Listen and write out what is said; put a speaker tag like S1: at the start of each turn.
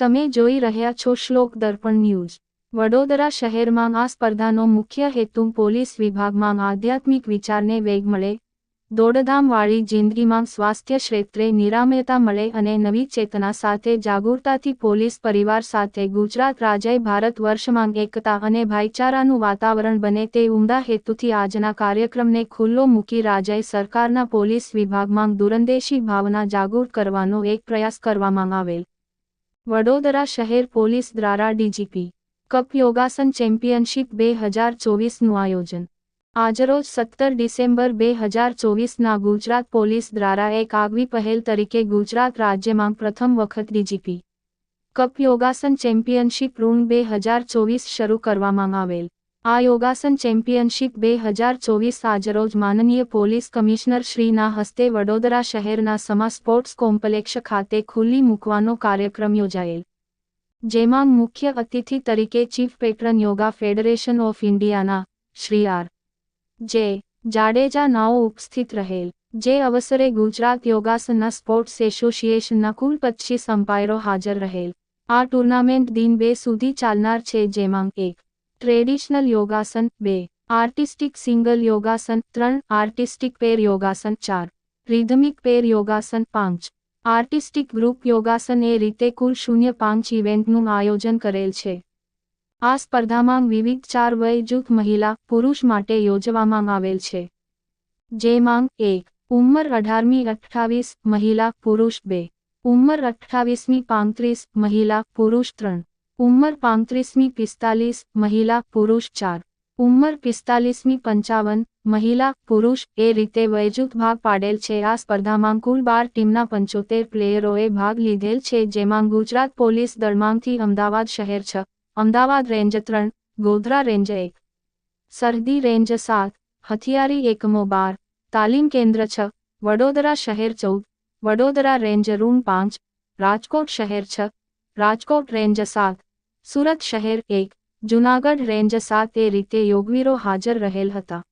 S1: તમે જોઈ રહ્યા છો શ્લોક દર્પણ ન્યૂઝ. વડોદરા શહેરમાં આ સ્પર્ધાનો મુખ્ય હેતુ પોલીસ વિભાગમાં આધ્યાત્મિક વિચારને વેગ મળે, દોડધામવાળી જિંદગીમાં સ્વાસ્થ્ય ક્ષેત્રે નિરામયતા મળે અને નવી ચેતના સાથે જાગૃતતાથી પોલીસ પરિવાર સાથે ગુજરાત રાજ્ય, ભારત વર્ષમાં એકતા અને ભાઈચારાનું વાતાવરણ બને તે ઉમદા હેતુથી આજના કાર્યક્રમને ખુલ્લો મૂકી રાજ્ય સરકારના પોલીસ વિભાગમાં દૂરંદેશી ભાવના જાગૃત કરવાનો એક પ્રયાસ કરવામાં આવેલ. વડોદરા શહેર પોલીસ દ્વારા ડીજીપી કપ યોગાસન ચેમ્પિયનશિપ બે હજાર ચોવીસનું આયોજન. આજરોજ સત્તર ડિસેમ્બર બે હજાર ચોવીસના ગુજરાત પોલીસ દ્વારા એક આગવી પહેલ તરીકે ગુજરાત રાજ્યમાં પ્રથમ વખત ડીજીપી કપ યોગાસન ચેમ્પિયનશિપ ઋણ બે હજાર ચોવીસ શરૂ કરવામાં આવેલ. આ યોગાસન ચેમ્પિયનશિપ બે હજાર ચોવીસ આજરોજ માનનીય પોલીસ કમિશનર શ્રીના હસ્તે વડોદરા શહેરના સમા સ્પોર્ટ્સ કોમ્પ્લેક્ષ ખાતે ખુલ્લી મૂકવાનો કાર્યક્રમ યોજાયેલ. જેમાં મુખ્ય અતિથિ તરીકે chief patron yoga federation of ઇન્ડિયાના શ્રી આર. જે જાડેજા નાઓ ઉપસ્થિત રહેલ. જે અવસરે ગુજરાત યોગાસનના સ્પોર્ટ્સ એસોસિએશનના કુલ પચીસ અમ્પાયરો હાજર રહેલ. આ ટુર્નામેન્ટ દિન બે સુધી ચાલનાર છે જેમાં એક ટ્રેડિશનલ યોગાસન બે. આર્ટિસ્ટિક સિંગલ યોગાસન ત્રણ. આર્ટિસ્ટિક પેર યોગાસન ચાર. રિધમિક પેર યોગાસન પાંચ. આર્ટિસ્ટિક ગ્રુપ યોગાસન એ રીતે કુલ શૂન્ય પાંચ ઇવેન્ટનું આયોજન કરેલ છે. આ સ્પર્ધામાં વિવિધ ચાર વય જૂથ મહિલા, પુરુષ માટે યોજવામાં આવેલ છે. જેમાં એક, ઉંમર અઢારમી અઠ્ઠાવીસ મહિલા, પુરુષ બે. ઉંમર અઠ્ઠાવીસમી પાંત્રીસ મહિલા, પુરુષ ત્રણ. ઉંમર પાંત્રીસમી પિસ્તાલીસ, મહિલા, પુરુષ ચાર. ઉંમર પિસ્તાલીસમી પંચાવન, મહિલા, પુરુષ, એ રીતે વયજૂથ ભાગ પાડેલ છે. આ સ્પર્ધામાં કુલ બાર ટીમના પંચોતેર પ્લેયરોએ ભાગ લીધેલ છે, જેમાં ગુજરાત પોલીસ દળમાંથી અમદાવાદ શહેર છ, અમદાવાદ રેન્જ ત્રણ, ગોધરા રેન્જ એક સરહદી રેન્જ સાત, હથિયારી એકમો બાર, તાલીમ કેન્દ્ર છ, વડોદરા શહેર ચૌદ, વડોદરા રેન્જ રૂમ પાંચ, રાજકોટ શહેર છ, રાજકોટ રેન્જ સાત સુરત શહેર એક જૂનાગઢ રેન્જ સાત એ રીતે યોગવીરો હાજર રહેલ હતા.